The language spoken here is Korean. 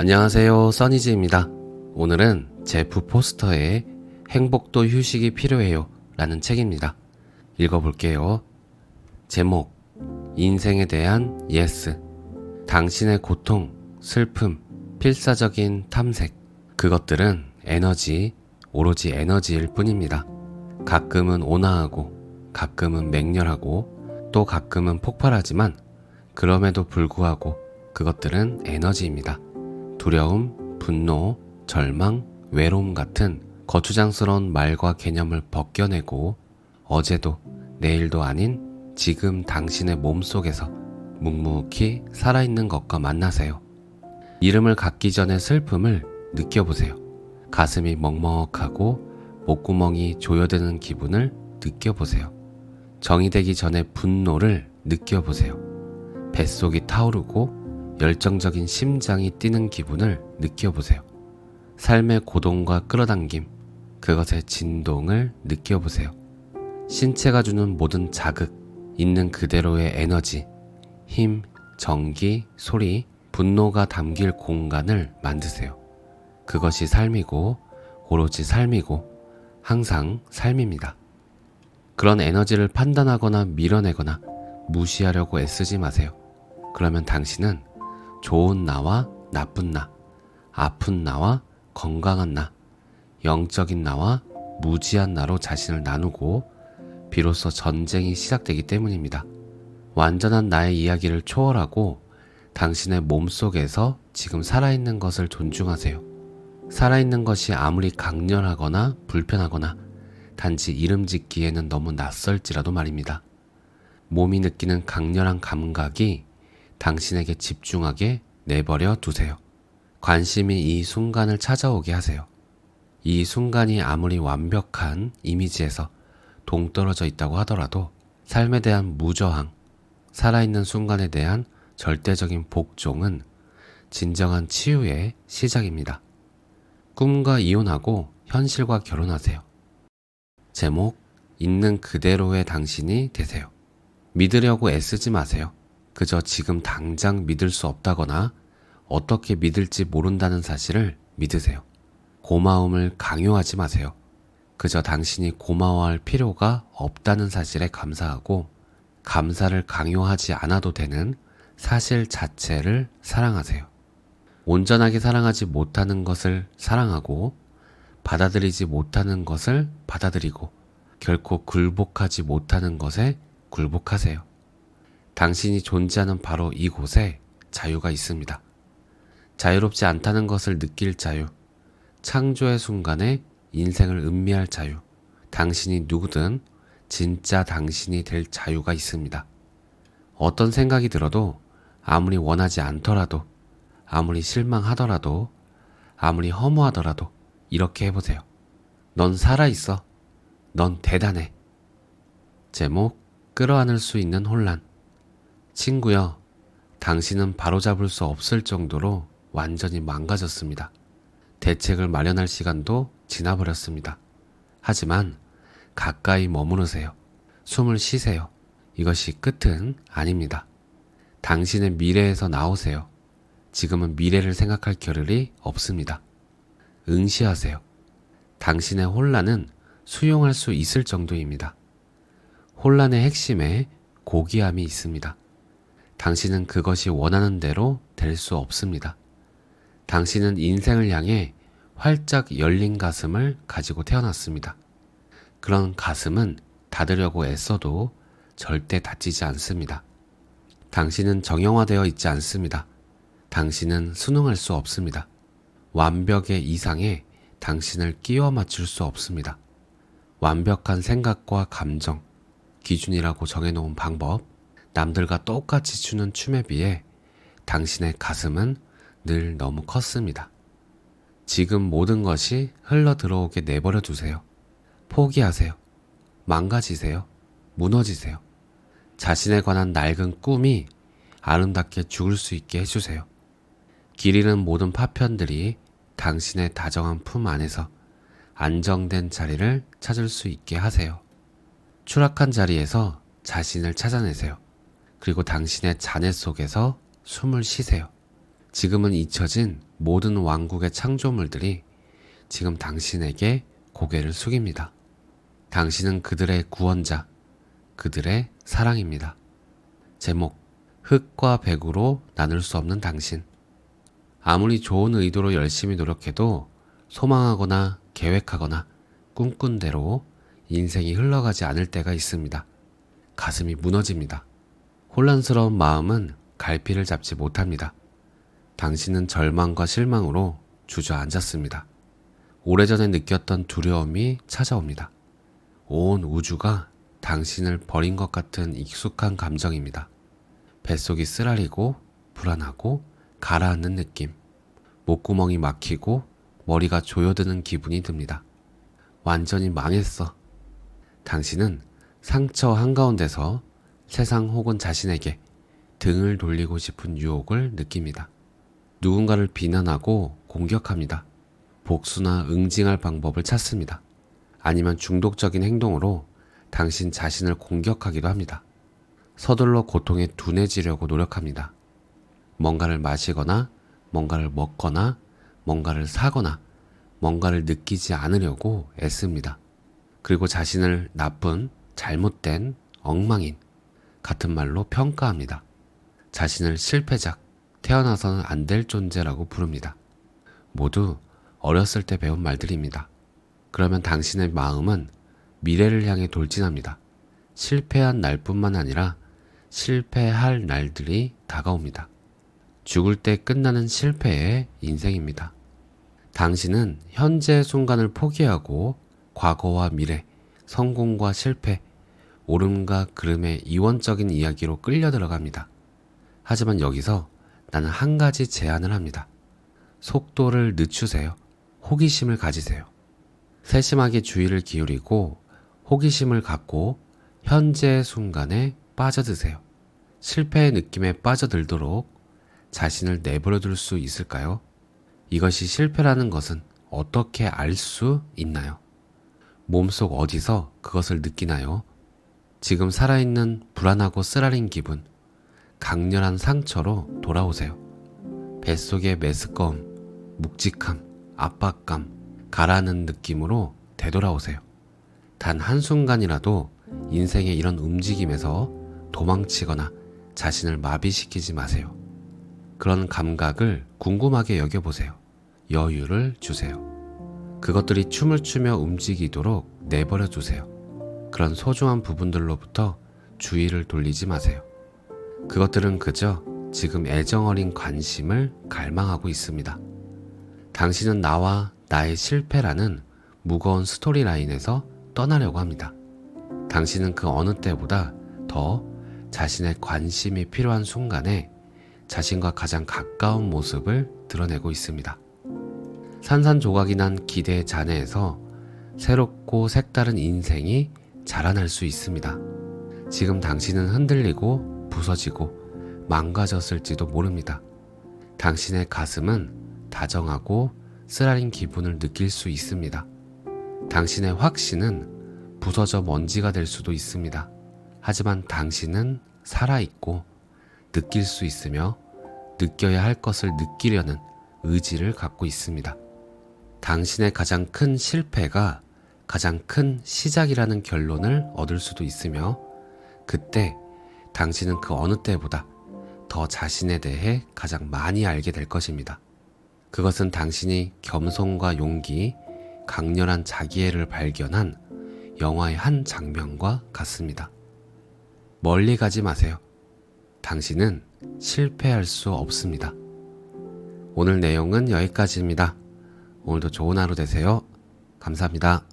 안녕하세요, 써니즈입니다. 오늘은 제프 포스터의 행복도 휴식이 필요해요 라는 책입니다. 읽어볼게요. 제목, 인생에 대한 예스. 당신의 고통, 슬픔, 필사적인 탐색. 그것들은 에너지, 오로지 에너지일 뿐입니다. 가끔은 온화하고, 가끔은 맹렬하고, 또 가끔은 폭발하지만, 그럼에도 불구하고 그것들은 에너지입니다. 두려움, 분노, 절망, 외로움 같은 거추장스러운 말과 개념을 벗겨내고 어제도 내일도 아닌 지금 당신의 몸 속에서 묵묵히 살아있는 것과 만나세요. 이름을 갖기 전에 슬픔을 느껴보세요. 가슴이 먹먹하고 목구멍이 조여드는 기분을 느껴보세요. 정이 되기 전에 분노를 느껴보세요. 뱃속이 타오르고 열정적인 심장이 뛰는 기분을 느껴보세요. 삶의 고동과 끌어당김, 그것의 진동을 느껴보세요. 신체가 주는 모든 자극, 있는 그대로의 에너지, 힘, 전기, 소리, 분노가 담길 공간을 만드세요. 그것이 삶이고, 오로지 삶이고, 항상 삶입니다. 그런 에너지를 판단하거나 밀어내거나 무시하려고 애쓰지 마세요. 그러면 당신은 좋은 나와 나쁜 나, 아픈 나와 건강한 나, 영적인 나와 무지한 나로 자신을 나누고 비로소 전쟁이 시작되기 때문입니다. 완전한 나의 이야기를 초월하고 당신의 몸 속에서 지금 살아있는 것을 존중하세요. 살아있는 것이 아무리 강렬하거나 불편하거나 단지 이름 짓기에는 너무 낯설지라도 말입니다. 몸이 느끼는 강렬한 감각이 당신에게 집중하게 내버려 두세요. 관심이 이 순간을 찾아오게 하세요. 이 순간이 아무리 완벽한 이미지에서 동떨어져 있다고 하더라도 삶에 대한 무저항, 살아있는 순간에 대한 절대적인 복종은 진정한 치유의 시작입니다. 꿈과 이혼하고 현실과 결혼하세요. 제목, 있는 그대로의 당신이 되세요. 믿으려고 애쓰지 마세요. 그저 지금 당장 믿을 수 없다거나 어떻게 믿을지 모른다는 사실을 믿으세요. 고마움을 강요하지 마세요. 그저 당신이 고마워할 필요가 없다는 사실에 감사하고 감사를 강요하지 않아도 되는 사실 자체를 사랑하세요. 온전하게 사랑하지 못하는 것을 사랑하고 받아들이지 못하는 것을 받아들이고 결코 굴복하지 못하는 것에 굴복하세요. 당신이 존재하는 바로 이곳에 자유가 있습니다. 자유롭지 않다는 것을 느낄 자유, 창조의 순간에 인생을 음미할 자유, 당신이 누구든 진짜 당신이 될 자유가 있습니다. 어떤 생각이 들어도 아무리 원하지 않더라도, 아무리 실망하더라도, 아무리 허무하더라도 이렇게 해보세요. 넌 살아있어. 넌 대단해. 제목, 끌어안을 수 있는 혼란. 친구여, 당신은 바로잡을 수 없을 정도로 완전히 망가졌습니다. 대책을 마련할 시간도 지나버렸습니다. 하지만 가까이 머무르세요. 숨을 쉬세요. 이것이 끝은 아닙니다. 당신의 미래에서 나오세요. 지금은 미래를 생각할 겨를이 없습니다. 응시하세요. 당신의 혼란은 수용할 수 있을 정도입니다. 혼란의 핵심에 고귀함이 있습니다. 당신은 그것이 원하는 대로 될 수 없습니다. 당신은 인생을 향해 활짝 열린 가슴을 가지고 태어났습니다. 그런 가슴은 닫으려고 애써도 절대 닫히지 않습니다. 당신은 정형화되어 있지 않습니다. 당신은 순응할 수 없습니다. 완벽의 이상에 당신을 끼워 맞출 수 없습니다. 완벽한 생각과 감정, 기준이라고 정해놓은 방법, 남들과 똑같이 추는 춤에 비해 당신의 가슴은 늘 너무 컸습니다. 지금 모든 것이 흘러 들어오게 내버려 두세요. 포기하세요. 망가지세요. 무너지세요. 자신에 관한 낡은 꿈이 아름답게 죽을 수 있게 해주세요. 길 잃은 모든 파편들이 당신의 다정한 품 안에서 안정된 자리를 찾을 수 있게 하세요. 추락한 자리에서 자신을 찾아내세요. 그리고 당신의 잔해 속에서 숨을 쉬세요. 지금은 잊혀진 모든 왕국의 창조물들이 지금 당신에게 고개를 숙입니다. 당신은 그들의 구원자, 그들의 사랑입니다. 제목, 흙과 백으로 나눌 수 없는 당신. 아무리 좋은 의도로 열심히 노력해도 소망하거나 계획하거나 꿈꾼 대로 인생이 흘러가지 않을 때가 있습니다. 가슴이 무너집니다. 혼란스러운 마음은 갈피를 잡지 못합니다. 당신은 절망과 실망으로 주저앉았습니다. 오래전에 느꼈던 두려움이 찾아옵니다. 온 우주가 당신을 버린 것 같은 익숙한 감정입니다. 뱃속이 쓰라리고 불안하고 가라앉는 느낌. 목구멍이 막히고 머리가 조여드는 기분이 듭니다. 완전히 망했어. 당신은 상처 한가운데서 세상 혹은 자신에게 등을 돌리고 싶은 유혹을 느낍니다. 누군가를 비난하고 공격합니다. 복수나 응징할 방법을 찾습니다. 아니면 중독적인 행동으로 당신 자신을 공격하기도 합니다. 서둘러 고통에 둔해지려고 노력합니다. 뭔가를 마시거나, 뭔가를 먹거나, 뭔가를 사거나, 뭔가를 느끼지 않으려고 애씁니다. 그리고 자신을 나쁜, 잘못된, 엉망인, 같은 말로 평가합니다. 자신을 실패작, 태어나서는 안 될 존재라고 부릅니다. 모두 어렸을 때 배운 말들입니다. 그러면 당신의 마음은 미래를 향해 돌진합니다. 실패한 날뿐만 아니라 실패할 날들이 다가옵니다. 죽을 때 끝나는 실패의 인생입니다. 당신은 현재 순간을 포기하고 과거와 미래, 성공과 실패, 옳음과 그름의 이원적인 이야기로 끌려 들어갑니다. 하지만 여기서 나는 한 가지 제안을 합니다. 속도를 늦추세요. 호기심을 가지세요. 세심하게 주의를 기울이고 호기심을 갖고 현재 순간에 빠져드세요. 실패의 느낌에 빠져들도록 자신을 내버려둘 수 있을까요? 이것이 실패라는 것은 어떻게 알 수 있나요? 몸속 어디서 그것을 느끼나요? 지금 살아있는 불안하고 쓰라린 기분, 강렬한 상처로 돌아오세요. 뱃속의 메스꺼움, 묵직함, 압박감, 가라앉는 느낌으로 되돌아오세요. 단 한순간이라도 인생의 이런 움직임에서 도망치거나 자신을 마비시키지 마세요. 그런 감각을 궁금하게 여겨보세요. 여유를 주세요. 그것들이 춤을 추며 움직이도록 내버려 두세요. 그런 소중한 부분들로부터 주의를 돌리지 마세요. 그것들은 그저 지금 애정 어린 관심을 갈망하고 있습니다. 당신은 나와 나의 실패라는 무거운 스토리라인에서 떠나려고 합니다. 당신은 그 어느 때보다 더 자신의 관심이 필요한 순간에 자신과 가장 가까운 모습을 드러내고 있습니다. 산산조각이 난 기대의 잔해에서 새롭고 색다른 인생이 자라날 수 있습니다. 지금 당신은 흔들리고 부서지고 망가졌을지도 모릅니다. 당신의 가슴은 다정하고 쓰라린 기분을 느낄 수 있습니다. 당신의 확신은 부서져 먼지가 될 수도 있습니다. 하지만 당신은 살아있고 느낄 수 있으며 느껴야 할 것을 느끼려는 의지를 갖고 있습니다. 당신의 가장 큰 실패가 가장 큰 시작이라는 결론을 얻을 수도 있으며 그때 당신은 그 어느 때보다 더 자신에 대해 가장 많이 알게 될 것입니다. 그것은 당신이 겸손과 용기, 강렬한 자기애를 발견한 영화의 한 장면과 같습니다. 멀리 가지 마세요. 당신은 실패할 수 없습니다. 오늘 내용은 여기까지입니다. 오늘도 좋은 하루 되세요. 감사합니다.